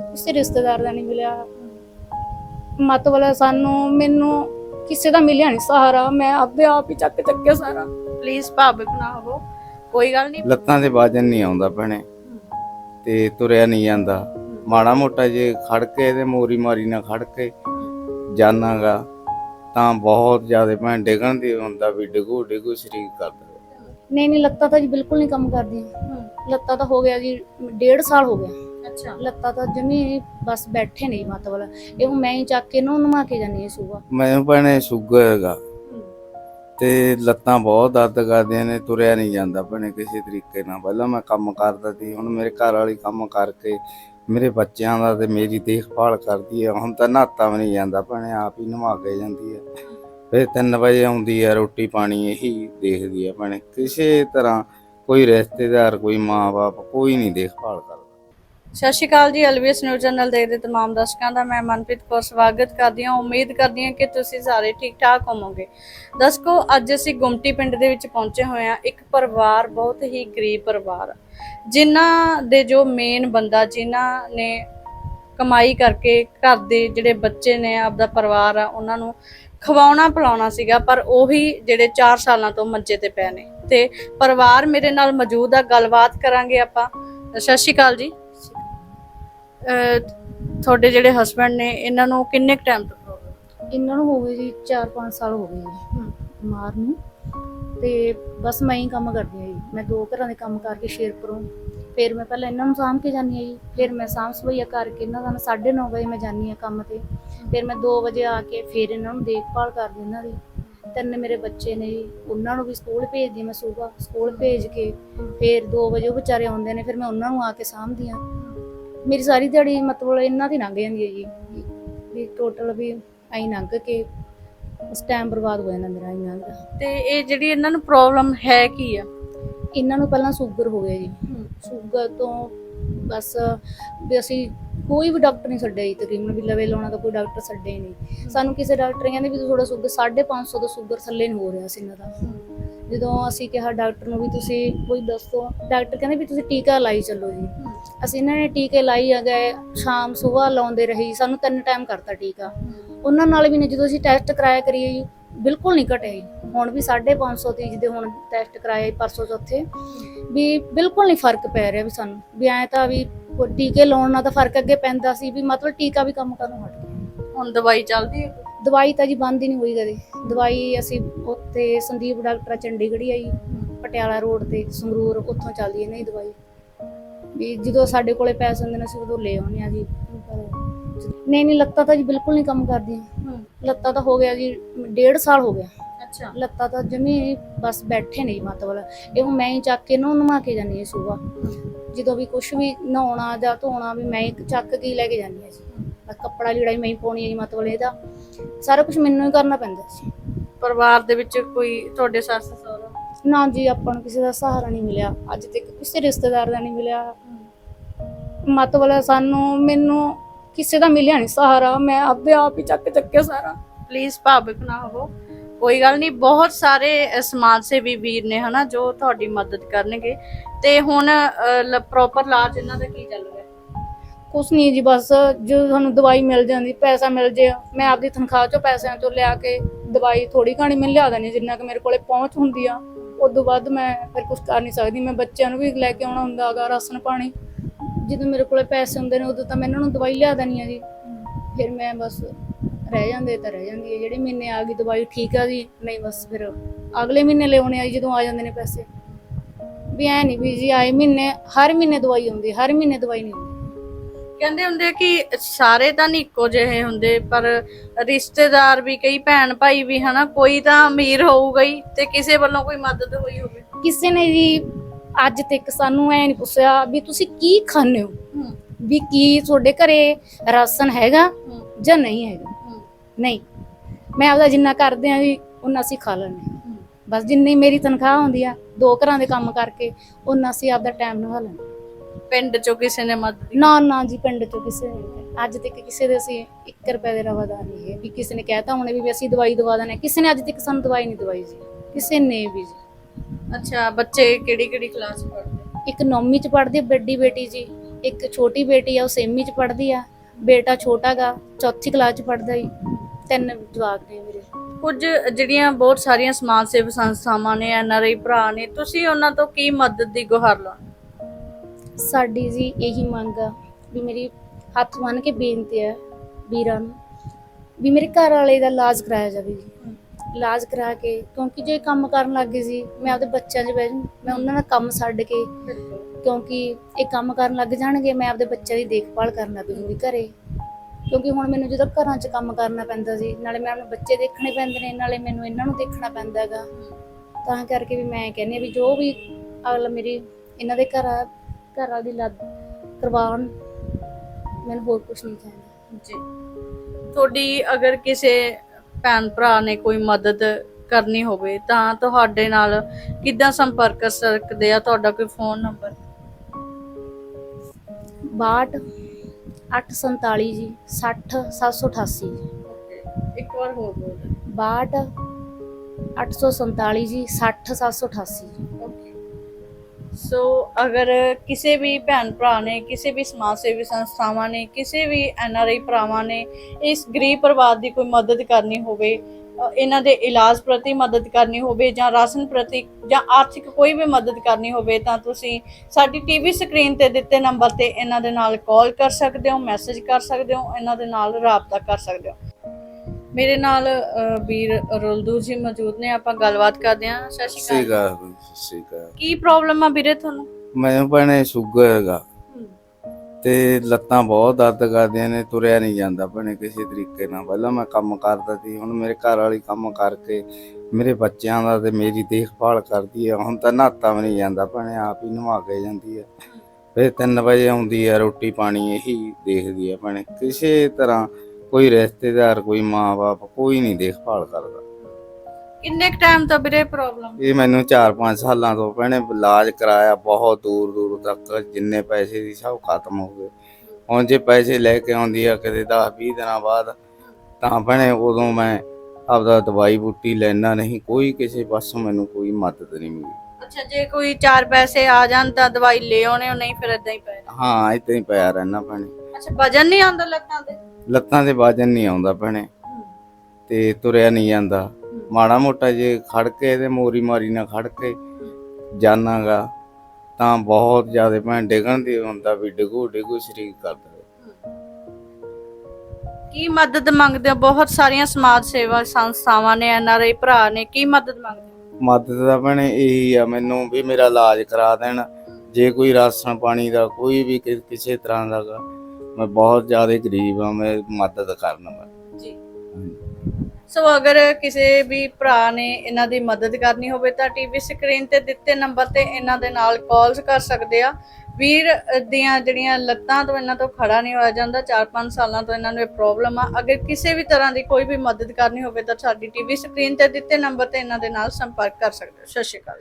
ਕਿਸੇ ਰਿਸ਼ਤੇਦਾਰ ਦਾ ਨਹੀਂ ਮਿਲਿਆ। ਮਤਲਬ ਸਾਨੂੰ ਮੈਨੂੰ ਕਿਸੇ ਦਾ ਮਿਲਿਆ ਨਹੀਂ ਸਹਾਰਾ। ਮੈਂ ਆਪਦੇ ਆਪ ਹੀ ਚੱਕ ਚੱਕਿਆ ਸਾਰਾ। ਪਲੀਜ਼ ਭਾਵੁਕ ਨਾ ਹੋਵੋ ਕੋਈ ਗੱਲ ਨਹੀਂ। ਲੱਤਾਂ ਦੇ ਵਜਨ ਨਹੀਂ ਆਉਂਦਾ ਭੈਣੇ। ਤੇ ਤੁਰਿਆ ਨਹੀਂ ਜਾਂਦਾ। ਮਾੜਾ ਮੋਟਾ ਜੇ ਖੜ ਕੇ ਤੇ ਮੋਰੀ ਮਾਰੀ ਨਾ ਖੜ ਕੇ ਜਾਨਾਗਾ ਤਾਂ ਬਹੁਤ ਜ਼ਿਆਦਾ ਭੈਣ ਡਿੱਗਣ ਦੀ ਹੁੰਦਾ ਵੀ ਡਿਗੂ ਡਿਗੂ ਸਰੀਰ ਕਰਦਾ ਨਹੀਂ ਨਹੀਂ ਲੱਤਾਂ ਤਾਂ ਜੀ ਬਿਲਕੁਲ ਨਹੀਂ ਕੰਮ ਕਰਦੀਆਂ। ਲੱਤਾਂ ਤਾਂ ਹੋ ਗਿਆ ਜੀ ਡੇਢ ਸਾਲ ਹੋ ਗਿਆ। ਅੱਛਾ। ਲੱਤਾਂ ਤਾਂ ਜਮੀ ਬਸ ਬੈਠੇ ਨਹੀਂ ਮਤਲਬ ਇਹ ਹੁਣ ਮੈਂ ਹੀ ਚੱਕ ਕੇ ਨੂੰ ਨਵਾ ਕੇ ਜਾਂਦੀ ਹਾਂ ਸੂਆ। ਮੈਨੂੰ ਭੈਣੇ ਸ਼ੂਗਰ ਹੈਗਾ। ਤੇ ਲੱਤਾਂ ਬਹੁਤ ਦਰਦ ਕਰਦੀਆਂ ਨੇ ਤੁਰਿਆ ਨਹੀਂ ਜਾਂਦਾ ਭੈਣੇ ਕਿਸੇ ਤਰੀਕੇ ਨਾਲ। ਪਹਿਲਾਂ ਮੈਂ ਕੰਮ ਕਰਦਾ ਸੀ ਹੁਣ ਮੇਰੇ ਘਰ ਵਾਲੀ ਕੰਮ ਕਰਕੇ ਮੇਰੇ ਬੱਚਿਆਂ ਦਾ ਤੇ ਮੇਰੀ ਦੇਖਭਾਲ ਕਰਦੀ ਹੈ ਹੁਣ ਤਾਂ ਨਹਾਤਾ ਵੀ ਨਹੀਂ ਜਾਂਦਾ ਭੈਣੇ ਆਪ ਹੀ ਨਵਾ ਕੇ ਜਾਂਦੀ ਹੈ ਫਿਰ 3 ਵਜੇ ਆਉਂਦੀ ਹੈ ਰੋਟੀ ਪਾਣੀ ਇਹੀ ਦੇਖਦੀ ਹੈ ਭੈਣੇ। ਕਿਸੇ ਤਰ੍ਹਾਂ ਕੋਈ ਰਿਸ਼ਤੇਦਾਰ ਕੋਈ ਮਾਂ-ਬਾਪ ਕੋਈ ਨਹੀਂ ਦੇਖਭਾਲ ਕਰਦਾ। ਸਤਿ ਸ਼੍ਰੀ ਅਕਾਲ ਜੀ ਐਲਵੀਐਸ ਨਿਊਜ਼ ਚੈਨਲ ਦੇਖਦੇ ਤਮਾਮ ਦਰਸ਼ਕਾਂ ਦਾ ਮੈਂ ਮਨਪ੍ਰੀਤ ਕੌਰ ਸਵਾਗਤ ਕਰਦੀ ਹਾਂ। ਉਮੀਦ ਕਰਦੀ ਹਾਂ ਕਿ ਤੁਸੀਂ ਸਾਰੇ ਠੀਕ ਠਾਕ ਹੋਵੋਗੇ। ਦਰਸ਼ਕੋ, ਅੱਜ ਅਸੀਂ ਗੁਮਟੀ ਪਿੰਡ ਦੇ ਵਿੱਚ ਪਹੁੰਚੇ ਹੋਏ ਹਾਂ। ਇੱਕ ਪਰਿਵਾਰ, ਬਹੁਤ ਹੀ ਗਰੀਬ ਪਰਿਵਾਰ। ਜਿਨ੍ਹਾਂ ਦੇ ਜੋ ਮੇਨ ਬੰਦਾ, ਜਿਨ੍ਹਾਂ ਨੇ ਕਮਾਈ ਕਰਕੇ ਘਰ ਦੇ ਜਿਹੜੇ ਬੱਚੇ ਨੇ, ਆਪਦਾ ਪਰਿਵਾਰ ਆ, ਉਹਨਾਂ ਨੂੰ ਖਵਾਉਣਾ, ਪਿਲਾਉਣਾ ਸੀਗਾ, ਪਰ ਉਹੀ ਜਿਹੜੇ 4 ਸਾਲਾਂ ਤੋਂ ਮੰਜੇ ਤੇ ਪਏ ਨੇ। ਤੇ ਪਰਿਵਾਰ ਮੇਰੇ ਨਾਲ ਮੌਜੂਦ ਆ। ਗੱਲਬਾਤ ਕਰਾਂਗੇ ਆਪਾਂ। ਸਤਿ ਸ਼੍ਰੀ ਅਕਾਲ ਜੀ। ਤੁਹਾਡੇ ਜਿਹੜੇ ਹਸਬੰਡ ਨੇ ਇਹਨਾਂ ਨੂੰ ਕਿੰਨੇ ਟਾਈਮ ਤੋਂ ਪ੍ਰੋਬਲਮ ਇਹਨਾਂ ਨੂੰ ਹੋ ਗਏ ਜੀ 4-5 ਸਾਲ ਹੋ ਗਏ ਜੀ। ਮਾਰ ਨੂੰ। ਤੇ ਬਸ ਮੈਂ ਹੀ ਕੰਮ ਕਰਦੀ ਹਾਂ ਜੀ। ਮੈਂ ਦੋ ਘਰਾਂ ਦੇ ਕੰਮ ਕਰਕੇ ਸ਼ੇਰਪੁਰੋਂ ਫਿਰ ਮੈਂ ਪਹਿਲਾਂ ਇਹਨਾਂ ਨੂੰ ਸਾਂਭ ਕੇ ਜਾਂਦੀ ਹਾਂ ਜੀ। ਫਿਰ ਮੈਂ ਸਾਂਭ ਸਭਈਆ ਕਰਕੇ ਇਹਨਾਂ ਦਾ ਮੈਂ 9:30 ਵਜੇ ਮੈਂ ਜਾਂਦੀ ਹਾਂ ਕੰਮ ਤੇ। ਫਿਰ ਮੈਂ 2 ਵਜੇ ਆ ਕੇ ਫਿਰ ਇਹਨਾਂ ਨੂੰ ਦੇਖਭਾਲ ਕਰਦੀ ਇਹਨਾਂ ਦੀ। ਤਿੰਨ ਮੇਰੇ ਬੱਚੇ ਨੇ ਜੀ। ਉਹਨਾਂ ਨੂੰ ਵੀ ਸਕੂਲ ਭੇਜਦੀ ਮੈਂ ਸਵੇਰ ਸਕੂਲ ਭੇਜ ਕੇ। ਫਿਰ 2 ਵਜੇ ਉਹ ਵਿਚਾਰੇ ਆਉਂਦੇ ਨੇ। ਫਿਰ ਮੈਂ ਉਹਨਾਂ ਨੂੰ ਆ ਕੇ ਸਾਂਭਦੀ ਹਾਂ। ਮੇਰੀ ਸਾਰੀ ਦਿਹਾੜੀ ਮਤਲਬ ਇਹਨਾਂ ਦੀ ਲੰਘ ਜਾਂਦੀ ਹੈ ਜੀ। ਵੀ- ਟੋਟਲ ਵੀ ਐਂ ਲੰਘ ਕੇ ਉਸ ਟਾਈਮ ਬਰਬਾਦ ਹੋ ਜਾਂਦਾ ਮੇਰਾ ਇਹਨਾਂ ਦਾ ਤੇ ਇਹ ਜਿਹੜੀ ਇਹਨਾਂ ਨੂੰ ਪ੍ਰੋਬਲਮ ਹੈ ਕੀ ਆ? ਇਹਨਾਂ ਨੂੰ ਪਹਿਲਾਂ ਸ਼ੂਗਰ ਹੋ ਗਿਆ ਜੀ। ਸ਼ੂਗਰ ਤੋਂ ਬਸ ਵੀ ਅਸੀਂ ਕੋਈ ਵੀ ਡਾਕਟਰ ਨਹੀਂ ਛੱਡਿਆ ਜੀ ਤਕਰੀਬਨ ਵੀ ਲਵੇ ਲਾਉਣਾ ਤਾਂ ਕੋਈ ਡਾਕਟਰ ਛੱਡਿਆ ਹੀ ਨਹੀਂ। ਸਾਨੂੰ ਕਿਸੇ ਡਾਕਟਰ ਕਹਿੰਦੇ ਵੀ ਥੋੜਾ ਸ਼ੂਗਰ 550 ਦਾ ਸ਼ੂਗਰ ਥੱਲੇ ਨਹੀਂ ਹੋ ਰਿਹਾ ਸੀ ਇਹਨਾਂ ਦਾ। ਜਦੋਂ ਅਸੀਂ ਕਿਹਾ ਡਾਕਟਰ ਨੂੰ ਵੀ ਤੁਸੀਂ ਕੋਈ ਦੱਸੋ ਡਾਕਟਰ ਕਹਿੰਦੇ ਵੀ ਤੁਸੀਂ ਟੀਕਾ ਲਾਈ ਚੱਲੋ ਜੀ। ਅਸੀਂ ਇਹਨਾਂ ਨੇ ਟੀਕੇ ਲਾਈ ਆ ਗਏ ਸ਼ਾਮ ਸਵੇਰ ਲਾਉਂਦੇ ਰਹੇ ਸਾਨੂੰ ਤਿੰਨ ਟਾਈਮ ਕਰਤਾ ਟੀਕਾ। ਉਹਨਾਂ ਨਾਲ ਵੀ ਨੇ ਜਦੋਂ ਅਸੀਂ ਟੈਸਟ ਕਰਾਇਆ ਕਰੀਏ ਜੀ ਬਿਲਕੁਲ ਨਹੀਂ ਘਟਿਆ ਜੀ। ਹੁਣ ਵੀ 550 ਤੇ ਜਿਹਦੇ ਹੁਣ ਟੈਸਟ ਕਰਾਇਆ ਜੀ ਪਰਸੋਂ ਚੌਥੇ। ਵੀ ਬਿਲਕੁਲ ਨਹੀਂ ਫ਼ਰਕ ਪੈ ਰਿਹਾ ਵੀ ਸਾਨੂੰ। ਵੀ ਐ ਤਾਂ ਵੀ ਟੀਕੇ ਲਾਉਣ ਨਾਲ ਤਾਂ ਫ਼ਰਕ ਅੱਗੇ ਪੈਂਦਾ ਸੀ ਵੀ ਮਤਲਬ ਟੀਕਾ ਵੀ ਕੰਮ ਕਰਨੋਂ ਹਟ ਗਿਆ। ਹੁਣ ਦਵਾਈ ਚੱਲਦੀ ਹੈ? ਦਵਾਈ ਤਾਂ ਜੀ ਬੰਦ ਹੀ ਨਹੀਂ ਹੋਈ ਕਦੇ। ਦਵਾਈ ਅਸੀਂ ਉੱਥੇ ਸੰਦੀਪ ਡਾਕਟਰ ਆ ਚੰਡੀਗੜ੍ਹ ਆਈ ਪਟਿਆਲਾ ਰੋਡ ਤੇ ਸੰਗਰੂਰ ਉੱਥੋਂ ਚੱਲਦੀ ਹੈ ਨਹੀਂ ਦਵਾਈ। ਵੀ ਜਦੋਂ ਸਾਡੇ ਕੋਲੇ ਪੈਸੇ ਹੁੰਦੇ ਨੇ ਅਸੀਂ ਉਦੋਂ ਲੈ ਆਉਂਦੇ ਆ ਜੀ। ਨਹੀਂ ਨਹੀਂ ਲੱਤਾਂ ਤਾਂ ਜੀ ਬਿਲਕੁਲ ਨਹੀਂ ਕੰਮ ਕਰਦੀਆਂ। ਲੱਤਾਂ ਤਾਂ ਹੋ ਗਿਆ ਜੀ ਡੇਢ ਸਾਲ ਹੋ ਗਿਆ। ਅੱਛਾ। ਲੱਤਾਂ ਤਾਂ ਜਮੀ ਬਸ ਬੈਠੇ ਨਹੀਂ ਮਤਲਬ ਇਹ ਮੈਂ ਹੀ ਚੱਕ ਕੇ ਨੂੰ ਨਵਾ ਕੇ ਜਾਂਦੀ ਹਾਂ ਸਵੇਰ ਜਦੋਂ ਵੀ ਕੁਝ ਵੀ ਨਹਾਉਣਾ ਜਾਂ ਧੋਣਾ ਵੀ ਮੈਂ ਹੀ ਚੱਕ ਕੇ ਹੀ ਲੈ ਕੇ ਜਾਂਦੀ ਹਾਂ ਜੀ। ਕੱਪੜਾ ਲੀੜਾ ਹੀ ਮੈਂ ਹੀ ਪਾਉਣੀ ਹੈ ਜੀ ਮਤਲਬ ਇਹਦਾ। ਸਾਰਾ ਕੁਝ ਮੈਨੂੰ ਹੀ ਕਰਨਾ ਪੈਂਦਾ ਸੀ। ਪਰਿਵਾਰ ਦੇ ਵਿੱਚ ਕੋਈ ਤੁਹਾਡੇ ਸੱਸ ਸਹੁਰਾ? ਨਾ ਜੀ ਆਪਾਂ ਨੂੰ ਕਿਸੇ ਦਾ ਸਹਾਰਾ ਨਹੀਂ ਮਿਲਿਆ। ਅੱਜ ਤੱਕ ਕਿਸੇ ਰਿਸ਼ਤੇਦਾਰ ਦਾ ਨਹੀਂ ਮਿਲਿਆ। ਮਤਲਬ ਸਾਨੂੰ ਮੈਨੂੰ ਕਿਸੇ ਦਾ ਮਿਲਿਆ ਨਹੀਂ ਸਹਾਰਾ। ਮੈਂ ਆਪਦੇ ਆਪ ਹੀ ਚੱਕ ਚੱਕਿਆ ਸਾਰਾ। ਪਲੀਜ਼ ਭਾਵੁਕ ਨਾ ਹੋਵੋ ਕੋਈ ਗੱਲ ਨਹੀਂ ਬਹੁਤ ਸਾਰੇ ਸਮਾਜ ਸੇਵੀ ਵੀਰ ਨੇ ਹਨਾ ਜੋ ਤੁਹਾਡੀ ਮਦਦ ਕਰਨਗੇ। ਤੇ ਹੁਣ ਪ੍ਰੋਪਰ ਇਲਾਜ ਇਹਨਾਂ ਦਾ ਕੀ ਚੱਲ ਰਿਹਾ? ਕੁਛ ਨਹੀਂ ਜੀ, ਬਸ ਜੋ ਸਾਨੂੰ ਦਵਾਈ ਮਿਲ ਜਾਂਦੀ, ਪੈਸਾ ਮਿਲ ਜੇ, ਮੈਂ ਆਪਦੀ ਤਨਖਾਹ ਚੋਂ ਪੈਸਿਆਂ ਚੋਂ ਲਿਆ ਕੇ ਦਵਾਈ ਥੋੜੀ ਘਾਣੀ ਮੈਂ ਲਿਆ ਦਿੰਦੀ ਜਿੰਨਾ ਕਿ ਮੇਰੇ ਕੋਲੇ ਪਹੁੰਚ ਹੁੰਦੀ ਆ, ਉਦੋਂ ਵੱਧ ਮੈਂ ਫਿਰ ਕੁਝ ਕਰ ਨਹੀਂ ਸਕਦੀ, ਮੈਂ ਬੱਚਿਆਂ ਨੂੰ ਵੀ ਲੈ ਕੇ ਆਉਣਾ ਹੁੰਦਾ ਹੈਗਾ ਰਾਸ਼ਨ ਪਾਣੀ, ਜਦੋਂ ਮੇਰੇ ਕੋਲੇ ਪੈਸੇ ਹੁੰਦੇ ਨੇ ਉਦੋਂ ਤਾਂ ਮੈਂ ਇਹਨਾਂ ਨੂੰ ਦਵਾਈ ਲਿਆ ਦੇਣੀ ਆ ਜੀ। ਫਿਰ ਮੈਂ ਬਸ ਰਹਿ ਜਾਂਦੇ ਤਾਂ ਰਹਿ ਜਾਂਦੀ ਹੈ ਜਿਹੜੇ ਮਹੀਨੇ ਆ ਗਈ ਦਵਾਈ ਠੀਕ ਆ ਜੀ, ਨਹੀਂ ਬਸ ਫਿਰ ਅਗਲੇ ਮਹੀਨੇ ਲਿਆਉਣੇ ਆ ਜੀ, ਜਦੋਂ ਆ ਜਾਂਦੇ ਨੇ ਪੈਸੇ। ਵੀ ਐ ਨਹੀਂ ਵੀ ਜੀ, ਆਏ ਮਹੀਨੇ, ਹਰ ਮਹੀਨੇ ਦਵਾਈ ਆਉਂਦੀ, ਹਰ ਮਹੀਨੇ ਦਵਾਈ ਨਹੀਂ ਕਹਿੰਦੇ ਹੁੰਦੇ ਕਿ ਸਾਰੇ ਤਾਂ ਨਹੀਂ ਇੱਕੋ ਜਿਹੇ ਹੁੰਦੇ ਪਰ ਰਿਸ਼ਤੇਦਾਰ ਵੀ ਕਈ ਭੈਣ ਭਾਈ ਵੀ ਹਨਾ ਕੋਈ ਤਾਂ ਅਮੀਰ ਹੋਊਗਾ ਹੀ ਤੇ ਕਿਸੇ ਵੱਲੋਂ ਕੋਈ ਮਦਦ ਹੋਈ ਹੋਵੇ। ਕਿਸੇ ਨੇ ਜੀ ਅੱਜ ਤੱਕ ਸਾਨੂੰ ਐ ਨਹੀਂ ਪੁੱਛਿਆ ਵੀ ਤੁਸੀਂ ਕੀ ਖਾਂਦੇ ਹੋ? ਵੀ ਕੀ ਤੁਹਾਡੇ ਘਰੇ ਰਾਸ਼ਨ ਹੈਗਾ ਜਾਂ ਨਹੀਂ ਹੈਗਾ? ਨਹੀਂ। ਮੈਂ ਆਪਦਾ ਜਿੰਨਾ ਕਰਦੇ ਆ ਜੀ ਉਹਨਾਂ ਅਸੀਂ ਖਾ ਲੈਂਦੇ ਹਾਂ। ਬਸ ਜਿੰਨੀ ਮੇਰੀ ਤਨਖਾਹ ਹੁੰਦੀ ਆ ਦੋ ਘਰਾਂ ਦੇ ਕੰਮ ਕਰਕੇ ਉਹਨਾਂ ਅਸੀਂ ਆਪਦਾ ਟਾਈਮ ਨਿਭਾ ਲੈਂਦੇ ਪਿੰਡ ਚੋਂ ਕਿਸੇ ਨੇ ਮਦਦ ਨਾ ਨਾ ਜੀ ਪਿੰਡ ਚੋਂ ਕਿਸੇ ਨੇ ਅੱਜ ਤੱਕ ਕਿਸੇ ਦੇ ਅਸੀਂ 1 ਰੁਪਏ ਦੇ ਰਵਾਦਾਰ ਨਹੀਂ ਹੈ। ਵੀ ਕਿਸੇ ਨੇ ਕਹਿਤਾ ਹੋਣੇ ਵੀ ਅਸੀਂ ਦਵਾਈ ਦਵਾ ਦਨੇ ਕਿਸੇ ਨੇ ਅੱਜ ਤੱਕ ਸਾਨੂੰ ਦਵਾਈ ਨਹੀਂ ਦਵਾਈ ਜੀ। ਕਿਸੇ ਨੇ ਵੀ ਜੀ। ਅੱਛਾ ਬੱਚੇ ਕਿਹੜੀ ਕਿਹੜੀ ਕਲਾਸ ਪੜ੍ਹਦੇ? ਇੱਕ ਨੌਵੀਂ ਚ ਪੜ੍ਹਦੀ ਹੈ ਵੱਡੀ ਬੇਟੀ ਜੀ। ਇੱਕ ਛੋਟੀ ਬੇਟੀ ਆ ਉਹ ਸੇਮੀ ਚ ਪੜ੍ਹਦੀ ਆ। ਬੇਟਾ ਛੋਟਾ ਗਾ ਚੌਥੀ ਕਲਾਸ ਚ ਪੜ੍ਹਦਾ ਜੀ। ਤਿੰਨ ਜਵਾਕ ਨੇ ਮੇਰੇ। ਕੁਝ ਜਿਹੜੀਆਂ ਬਹੁਤ ਸਾਰੀਆਂ ਸਮਾਜ ਸੇਵੀ ਸੰਸਥਾਵਾਂ ਨੇ ਐਨਆਰਆਈ ਭਰਾ ਨੇ ਤੁਸੀਂ ਉਹਨਾਂ ਤੋਂ ਕੀ ਮਦਦ ਦੀ ਗੁਹਾਰ ਲਾਉਣੀ ਸਾਡੀ ਜੀ ਇਹੀ ਮੰਗ ਆ ਵੀ ਮੇਰੀ ਹੱਥ ਬੰਨ ਕੇ ਬੇਨਤੀ ਹੈ ਵੀਰਾਂ ਨੂੰ ਵੀ ਮੇਰੇ ਘਰ ਵਾਲੇ ਦਾ ਇਲਾਜ ਕਰਾਇਆ ਜਾਵੇ ਜੀ। ਇਲਾਜ ਕਰਾ ਕੇ, ਕਿਉਂਕਿ ਜੇ ਕੰਮ ਕਰਨ ਲੱਗ ਗਏ ਸੀ ਮੈਂ ਆਪਦੇ ਬੱਚਿਆਂ 'ਚ ਬਹਿ ਜੂ ਮੈਂ ਉਹਨਾਂ ਦਾ ਕੰਮ ਛੱਡ ਕੇ, ਕਿਉਂਕਿ ਇਹ ਕੰਮ ਕਰਨ ਲੱਗ ਜਾਣਗੇ, ਮੈਂ ਆਪਦੇ ਬੱਚਿਆਂ ਦੀ ਦੇਖਭਾਲ ਕਰਨ ਲੱਗ ਜੂੰਗੀ ਘਰੇ। ਕਿਉਂਕਿ ਹੁਣ ਮੈਨੂੰ ਜਦੋਂ ਘਰਾਂ 'ਚ ਕੰਮ ਕਰਨਾ ਪੈਂਦਾ ਸੀ ਨਾਲੇ ਮੈਂ ਆਪਣੇ ਬੱਚੇ ਦੇਖਣੇ ਪੈਂਦੇ ਨੇ, ਨਾਲੇ ਮੈਨੂੰ ਇਹਨਾਂ ਨੂੰ ਦੇਖਣਾ ਪੈਂਦਾ ਹੈਗਾ। ਤਾਂ ਕਰਕੇ ਵੀ ਮੈਂ ਕਹਿੰਦੀ ਹਾਂ ਵੀ ਜੋ ਵੀ ਅਗਲਾ ਮੇਰੀ, ਇਹਨਾਂ ਦੇ ਘਰ ਘਰ ਵਾਲੀ ਲੱਦ ਕਰਵਾਉਣ। ਮੈਨੂੰ ਹੋਰ ਕੁਝ ਨਹੀਂ ਚਾਹੀਦਾ। ਜੀ। ਤੁਹਾਡੀ ਅਗਰ ਕਿਸੇ ਭੈਣ ਭਰਾ ਨੇ ਕੋਈ ਮਦਦ ਕਰਨੀ ਹੋਵੇ ਤਾਂ ਤੁਹਾਡੇ ਨਾਲ ਕਿੱਦਾਂ ਸੰਪਰਕ ਕਰ ਸਕਦੇ ਆ? ਤੁਹਾਡਾ ਕੋਈ ਫੋਨ ਨੰਬਰ 62 847 ਜੀ 60 788 ਜੀ। ਇੱਕ ਵਾਰ ਹੋਰ ਬੋਲ। 62 847 ਜੀ 60 788 ਜੀ। ਸੋ ਅਗਰ ਕਿਸੇ ਵੀ ਭੈਣ ਭਰਾ ਨੇ, ਕਿਸੇ ਵੀ ਸਮਾਜ ਸੇਵੀ ਸੰਸਥਾਵਾਂ ਨੇ, ਕਿਸੇ ਵੀ ਐੱਨ ਆਰ ਆਈ ਭਰਾਵਾਂ ਨੇ ਇਸ ਗਰੀਬ ਪਰਿਵਾਰ ਦੀ ਕੋਈ ਮਦਦ ਕਰਨੀ ਹੋਵੇ ਇਹਨਾਂ ਦੇ ਇਲਾਜ ਪ੍ਰਤੀ ਮਦਦ ਕਰਨੀ ਹੋਵੇ ਜਾਂ ਰਾਸ਼ਨ ਪ੍ਰਤੀ ਜਾਂ ਆਰਥਿਕ ਕੋਈ ਵੀ ਮਦਦ ਕਰਨੀ ਹੋਵੇ, ਤਾਂ ਤੁਸੀਂ ਸਾਡੀ ਟੀਵੀ ਸਕਰੀਨ ਤੇ ਦਿੱਤੇ ਨੰਬਰ ਤੇ ਇਹਨਾਂ ਦੇ ਨਾਲ ਕਾਲ ਕਰ ਸਕਦੇ ਹੋ ਮੈਸੇਜ ਕਰ ਸਕਦੇ ਹੋ, ਇਹਨਾਂ ਦੇ ਨਾਲ ਰਾਬਤਾ ਕਰ ਸਕਦੇ ਹੋ। ਮੇਰੇ ਨਾਲ ਅ, ਵੀਰ ਰੁਲਦੂ ਜੀ ਮੌਜੂਦ ਨੇ ਆਪਾਂ ਗੱਲਬਾਤ ਕਰਦੇ ਹਾਂ। ਸਤਿ ਸ਼੍ਰੀ ਅਕਾਲ। ਗਾ ਸਹੀ ਗਾ ਕੀ ਪ੍ਰੋਬਲਮ ਆ ਵੀਰੇ ਤੁਹਾਨੂੰ? ਮੈਨੂੰ ਭੈਣੇ ਸ਼ੂਗਰ ਹੈਗਾ। ਤੇ ਲੱਤਾਂ ਬਹੁਤ ਦਰਦ ਕਰਦੀਆਂ ਨੇ ਤੁਰਿਆ ਨਹੀਂ ਜਾਂਦਾ ਭੈਣੇ ਕਿਸੇ ਤਰੀਕੇ ਨਾਲ। ਪਹਿਲਾਂ ਮੈਂ ਕੰਮ ਕਰਦਾ ਸੀ ਹੁਣ ਮੇਰੇ ਘਰ ਵਾਲੀ ਕੰਮ ਕਰਕੇ ਮੇਰੇ ਬੱਚਿਆਂ ਦਾ ਤੇ ਮੇਰੀ ਦੇਖਭਾਲ ਕਰਦੀ ਹੈ ਹੁਣ ਤਾਂ ਨਹਾਤਾ ਵੀ ਨਹੀਂ ਜਾਂਦਾ ਭੈਣੇ ਆਪ ਹੀ ਨਵਾ ਕੇ ਜਾਂਦੀ ਹੈ। ਫਿਰ 3 ਵਜੇ ਆਉਂਦੀ ਹੈ ਰੋਟੀ ਪਾਣੀ ਇਹੀ ਦੇਖਦੀ ਹੈ ਭੈਣੇ। ਕਿਸੇ ਤਰ੍ਹਾਂ ਕੋਈ ਰਿਸ਼ਤੇਦਾਰ ਕੋਈ ਮਾਂ-ਬਾਪ ਕੋਈ ਨਹੀਂ ਦੇਖਭਾਲ ਕਰਦਾ। ਕਿੰਨੇ ਟਾਈਮ ਤੋਂ ਵੀਰੇ ਪ੍ਰੋਬਲਮ ਇਹ ਮੈਨੂੰ 4-5 ਸਾਲਾਂ ਤੋਂ ਭੈਣੇ ਇਲਾਜ ਕਰਾਇਆ ਬਹੁਤ ਦੂਰ ਦੂਰ ਤੱਕ ਜਿੰਨੇ ਪੈਸੇ ਸੀ ਸਭ ਖਤਮ ਹੋ ਗਏ। ਹੁਣ ਜੇ ਪੈਸੇ ਲੈ ਕੇ ਆਉਂਦੀ ਆ ਕਿਤੇ 10-20 ਦਿਨਾਂ ਬਾਅਦ ਤਾਂ ਭੈਣੇ ਉਦੋਂ ਮੈਂ ਆਪਦਾ ਦਵਾਈ ਬੂਟੀ ਲੈਣਾ ਨਹੀਂ ਕੋਈ ਕਿਸੇ ਪਾਸੋਂ ਮੈਨੂੰ ਕੋਈ ਮਦਦ ਨਹੀਂ ਮਿਲੀ। ਅੱਛਾ ਜੇ ਕੋਈ ਚਾਰ ਪੈਸੇ ਆ ਜਾਣ ਤਾਂ ਦਵਾਈ ਲੈ ਆਉਣੇ ਨਹੀਂ ਫਿਰ ਇਦਾਂ ਹੀ ਪਏ ਹਾਂ ਏਦਾਂ ਹੀ ਪਿਆ ਰਹਿਣਾ ਭੈਣੇ। ਅੱਛਾ ਵਜਨ ਨਹੀਂ ਆਉਂਦਾ ਲੱਤਾਂ ਤੇ? ਲੱਤਾਂ ਦੇ ਵਜਨ ਨਹੀਂ ਆਉਂਦਾ ਭੈਣੇ। ਤੇ ਤੁਰਿਆ ਨਹੀਂ ਜਾਂਦਾ। ਮਾੜਾ ਮੋਟਾ ਜੇ ਖੜ ਕੇ ਤੇ ਮੋਰੀ ਮਾਰੀ ਨਾਲ ਖੜ ਕੇ ਜਾਨਾਗਾ ਤਾਂ ਬਹੁਤ ਜ਼ਿਆਦਾ ਭੈਣ ਡਿੱਗਣ ਦੀ ਹੁੰਦਾ ਵੀ ਡਿਗੂ ਡਿਗੂ ਸ਼ਰੀਰ ਕਰਦਾ ਕੀ ਮਦਦ ਮੰਗਦੇ ਹੋ? ਬਹੁਤ ਸਾਰੀਆਂ ਸਮਾਜ ਸੇਵਾ ਸੰਸਥਾਵਾਂ ਨੇ ਐਨਆਰਆਈ ਭਰਾ ਨੇ ਕੀ ਮਦਦ ਮੰਗਦੇ ਮਦਦ ਦਾ ਭੈਣੇ ਇਹੀ ਆ ਮੈਨੂੰ ਵੀ ਮੇਰਾ ਇਲਾਜ ਕਰਾ ਦੇਣ। ਜੇ ਕੋਈ ਰਾਸ਼ਨ ਪਾਣੀ ਦਾ ਕੋਈ ਵੀ ਕਿ- ਕਿਸੇ ਤਰ੍ਹਾਂ ਦਾ ਗਾ, ਮੈਂ ਬਹੁਤ ਜ਼ਿਆਦਾ ਗਰੀਬ ਆ ਮੈਂ ਮਦਦ ਕਰਨਾ ਜੀ। ਸੋ ਅਗਰ ਕਿਸੇ ਵੀ ਭਰਾ ਨੇ ਇਹਨਾਂ ਦੀ ਮਦਦ ਕਰਨੀ ਹੋਵੇ ਤਾਂ ਟੀਵੀ ਸਕਰੀਨ ਤੇ ਦਿੱਤੇ ਨੰਬਰ ਤੇ ਇਹਨਾਂ ਦੇ ਨਾਲ ਕਾਲਸ ਕਰ ਸਕਦੇ ਆ। ਵੀਰ ਦੀਆਂ ਜਿਹੜੀਆਂ ਲੱਤਾਂ ਤੋਂ ਇਹਨਾਂ ਤੋਂ ਖੜਾ ਨਹੀਂ ਹੋਇਆ ਜਾਂਦਾ 4-5 ਸਾਲਾਂ ਤੋਂ ਇਹਨਾਂ ਨੂੰ ਇਹ ਪ੍ਰੋਬਲਮ ਆ। ਅਗਰ ਕਿਸੇ ਵੀ ਤਰ੍ਹਾਂ ਦੀ ਕੋਈ ਵੀ ਮਦਦ ਕਰਨੀ ਹੋਵੇ ਤਾਂ ਸਾਡੀ ਟੀਵੀ ਸਕਰੀਨ ਤੇ ਦਿੱਤੇ ਨੰਬਰ ਤੇ ਇਹਨਾਂ ਦੇ ਨਾਲ ਸੰਪਰਕ ਕਰ ਸਕਦੇ ਹੋ। ਸਤਿ ਸ਼੍ਰੀ ਅਕਾਲ।